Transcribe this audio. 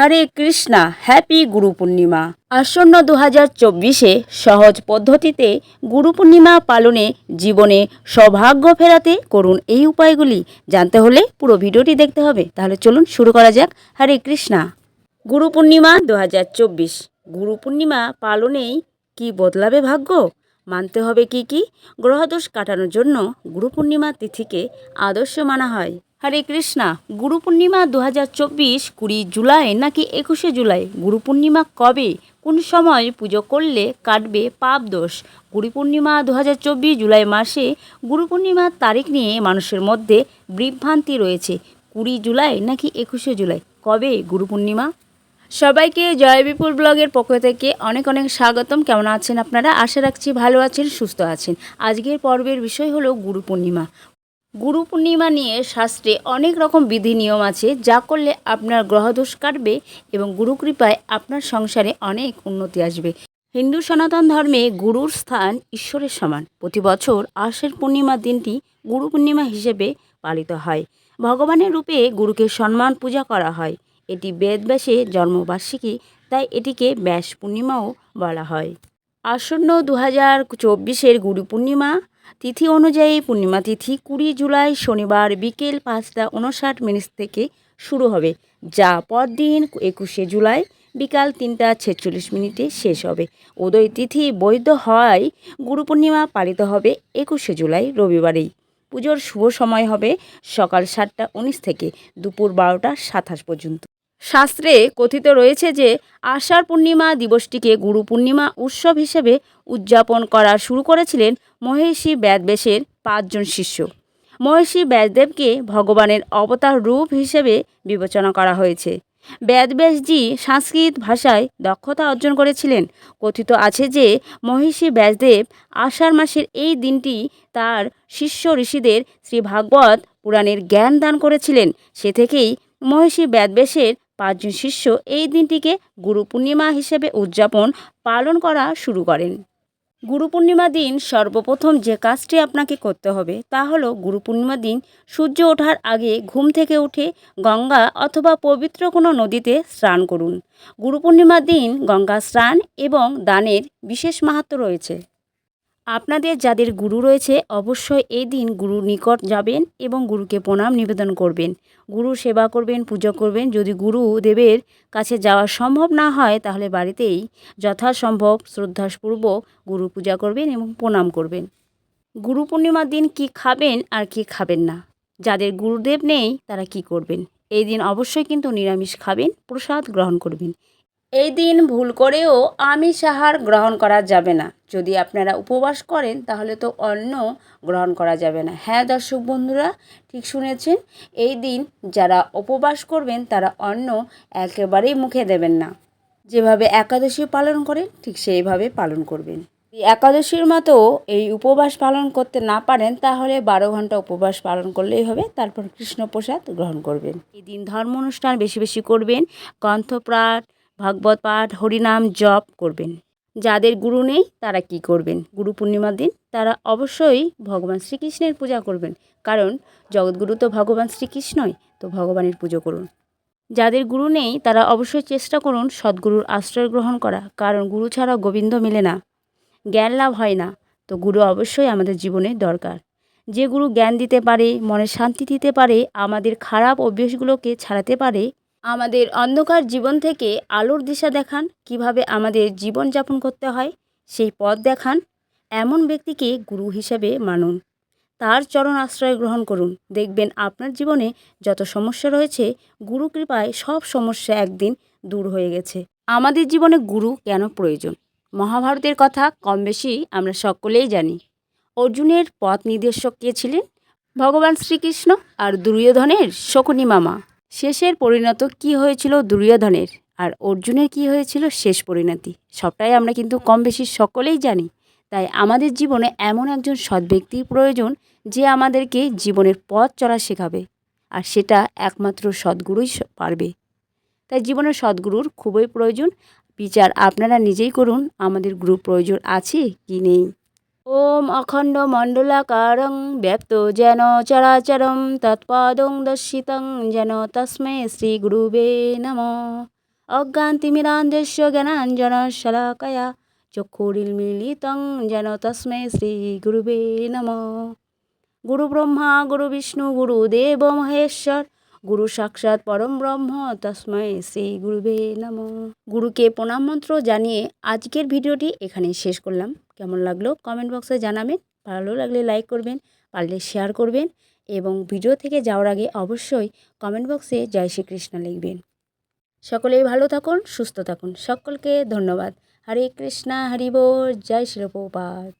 হরে Krishna, happy Guru Purnima. আসন্ন দু হাজার চব্বিশে সহজ পদ্ধতিতে গুরু পূর্ণিমা পালনে জীবনে সৌভাগ্য ফেরাতে করুন এই উপায়গুলি। জানতে হলে পুরো ভিডিওটি দেখতে হবে। তাহলে চলুন শুরু করা যাক। হরে কৃষ্ণা। গুরু পূর্ণিমা দু হাজার চব্বিশ। গুরু পূর্ণিমা পালনেই কি বদলাবে ভাগ্য? মানতে হবে কি কি? গ্রহদোষ কাটানোর জন্য গুরু পূর্ণিমা তিথিকে আদর্শ মানা হয়। হরে কৃষ্ণা, গুরু পূর্ণিমা দু হাজার চব্বিশ কুড়ি জুলাই নাকি একুশে জুলাই? গুরু পূর্ণিমা কবে? কোন সময় পুজো করলে কাটবে পাপ দোষ? গুরু পূর্ণিমা দু হাজার চব্বিশ জুলাই মাসে গুরু পূর্ণিমার তারিখ নিয়ে মানুষের মধ্যে বিভ্রান্তি রয়েছে। কুড়ি জুলাই নাকি একুশে জুলাই? কবে গুরু পূর্ণিমা? সবাইকে জয় বিপুল ব্লগের পক্ষ থেকে অনেক অনেক স্বাগতম। কেমন আছেন আপনারা? আশা রাখছি ভালো আছেন, সুস্থ আছেন। আজকের পর্বের বিষয় হলো গুরু পূর্ণিমা। গুরু পূর্ণিমা নিয়ে শাস্ত্রে অনেক রকম বিধি নিয়ম আছে, যা করলে আপনার গ্রহদোষ কাটবে এবং গুরু কৃপায় আপনার সংসারে অনেক উন্নতি আসবে। হিন্দু সনাতন ধর্মে গুরুর স্থান ঈশ্বরের সমান। প্রতি বছর আশের পূর্ণিমার দিনটি গুরু পূর্ণিমা হিসেবে পালিত হয়। ভগবানের রূপে গুরুকে সম্মান পূজা করা হয়। এটি বেদব্যাসে জন্মবার্ষিকী, তাই এটিকে ব্যাস পূর্ণিমাও বলা হয়। আসন্ন দু হাজার চব্বিশের গুরু পূর্ণিমা তিথি অনুযায়ী পূর্ণিমা তিথি কুড়ি জুলাই শনিবার বিকেল পাঁচটা উনষাট মিনিট থেকে শুরু হবে, যা পরদিন একুশে জুলাই বিকাল তিনটা ছেচল্লিশ মিনিটে শেষ হবে। উদয় তিথি বৈধ হওয়ায় গুরু পূর্ণিমা পালিত হবে একুশে জুলাই রবিবারেই। পুজোর শুভ সময় হবে সকাল সাতটা উনিশ থেকে দুপুর বারোটা সাতাশ পর্যন্ত। শাস্ত্রে কথিত রয়েছে যে, আষাঢ় পূর্ণিমা দিবসটিকে গুরু পূর্ণিমা উৎসব হিসেবে উদযাপন করা শুরু করেছিলেন মহেশী ব্যাদবেশের পাঁচজন শিষ্য। মহেশী ব্যাসদেবকে ভগবানের অবতার রূপ হিসেবে বিবেচনা করা হয়েছে। ব্যাদব্যাসজি সংস্কৃত ভাষায় দক্ষতা অর্জন করেছিলেন। কথিত আছে যে, মহিষী ব্যাসদেব আষাঢ় মাসের এই দিনটি তার শিষ্য ঋষিদের শ্রী ভাগবত পুরাণের জ্ঞান দান করেছিলেন। সে থেকেই মহিষী ব্যাদবেশের পাঁচজন শিষ্য এই দিনটিকে গুরু পূর্ণিমা হিসেবে উদযাপন, পালন করা শুরু করেন। গুরু পূর্ণিমা দিন সর্বপ্রথম যে কাজটি আপনাকে করতে হবে তা হলো গুরু পূর্ণিমা দিন সূর্য ওঠার আগে ঘুম থেকে উঠে গঙ্গা অথবা পবিত্র কোনো নদীতে স্নান করুন। গুরু পূর্ণিমার দিন গঙ্গা স্নান এবং দানের বিশেষ মাহাত্ম রয়েছে। আপনাদের যাদের গুরু রয়েছে, অবশ্যই এই দিন গুরুর নিকট যাবেন এবং গুরুকে প্রণাম নিবেদন করবেন। গুরু সেবা করবেন, পুজো করবেন। যদি গুরু দেবের কাছে যাওয়া সম্ভব না হয়, তাহলে বাড়িতেই যথাসম্ভব শ্রদ্ধাপূর্বক গুরু পূজা করবেন এবং প্রণাম করবেন। গুরু পূর্ণিমার দিন কি খাবেন আর কি খাবেন না? যাদের গুরুদেব নেই, তারা কি করবেন? এই দিন অবশ্যই কিন্তু নিরামিষ খাবেন, প্রসাদ গ্রহণ করবেন। এই দিন ভুল করেও আমিষ আহার গ্রহণ করা যাবে না। যদি আপনারা উপবাস করেন, তাহলে তো অন্ন গ্রহণ করা যাবে না। হ্যাঁ দর্শক বন্ধুরা, ঠিক শুনেছেন? এই দিন যারা উপবাস করবেন, তারা অন্ন একেবারেই মুখে দেবেন না। যেভাবে একাদশী পালন করেন, ঠিক সেইভাবে পালন করবেন। একাদশীর মতো এই উপবাস পালন করতে না পারেন, তাহলে বারো ঘণ্টা উপবাস পালন করলেই হবে। তারপর কৃষ্ণ প্রসাদ গ্রহণ করবেন। এই দিন ধর্ম অনুষ্ঠান বেশি বেশি করবেন। কণ্ঠপাঠ ভাগবত পাঠ, হরিনাম জপ করবেন। যাদের গুরু নেই, তারা কি করবেন? গুরু পূর্ণিমার দিন তারা অবশ্যই ভগবান শ্রীকৃষ্ণের পূজা করবেন। কারণ জগৎগুরু তো ভগবান শ্রীকৃষ্ণই, তো ভগবানের পুজো করুন। যাদের গুরু নেই, তারা অবশ্যই চেষ্টা করুন সদ্গুরুর আশ্রয় গ্রহণ করা। কারণ গুরু ছাড়া গোবিন্দ মেলে না। জ্ঞান লাভ হয় না। তো গুরু অবশ্যই আমাদের জীবনে দরকার। যে গুরু জ্ঞান দিতে পারে, মনে শান্তি দিতে পারে, আমাদের খারাপ অভ্যেসগুলোকে ছাড়াতে পারে আমাদের অন্ধকার জীবন থেকে আলোর দিশা দেখান, কীভাবে আমাদের জীবন যাপন করতে হয়, সেই পথ দেখান, এমন ব্যক্তিকে গুরু হিসেবে মানুন। তার চরণ আশ্রয় গ্রহণ করুন। দেখবেন আপনার জীবনে যত সমস্যা রয়েছে, গুরু কৃপায় সব সমস্যা একদিন দূর হয়ে গেছে। আমাদের জীবনে গুরু কেন প্রয়োজন? মহাভারতের কথা কম বেশি আমরা সকলেই জানি। অর্জুনের পথ নির্দেশক কে ছিলেন? ভগবান শ্রীকৃষ্ণ আর দুর্যোধনের শকুনি মামা। শেষের পরিণত কি হয়েছিল দুর্যোধনের? আর অর্জুনের কি হয়েছিল শেষ পরিণতি? সবটাই আমরা কিন্তু কম বেশি সকলেই জানি। তাই আমাদের জীবনে এমন একজন সৎ ব্যক্তির প্রয়োজন যে আমাদেরকে জীবনের পথ চলা শেখাবে। আর সেটা একমাত্র সদ্গুরুই পারবে। তাই জীবনের সদ্গুরুর খুবই প্রয়োজন। বিচার আপনারা নিজেই করুন। আমাদের গুরু প্রয়োজন আছে কি নেই? ওম অখণ্ড মণ্ডলাকারং ব্যক্ত যেন চরাচরম তৎপদং দর্শিতং যেন তস্মৈ শ্রী গুরুবে নম অজ্ঞান্তিমিরান্ধস্য জ্ঞানাঞ্জনশলাকয়া চক্ষুরিলমিলিতং যেন তস্মৈ শ্রীগুরুবে নমঃ গুরু ব্রহ্মা গুরু বিষ্ণু গুরু দেব মহেশ্বর গুরু সাক্ষাৎ পরম ব্রহ্ম, তস্মৈ শ্রী গুরুবে নম। গুরুকে প্রণাম মন্ত্র জানিয়ে আজকের ভিডিওটি এখানেই শেষ করলাম। কেমন লাগল কমেন্ট বক্সে জানাবেন, ভালো লাগলে লাইক করবেন, পারলে শেয়ার করবেন এবং ভিডিও থেকে যাওয়ার আগে অবশ্যই কমেন্ট বক্সে জয় শ্রীকৃষ্ণ লিখবেন। সকলেই ভালো থাকুন, সুস্থ থাকুন, সকলকে ধন্যবাদ। হরে কৃষ্ণা, হরি বল, জয় শিলপ্রপাত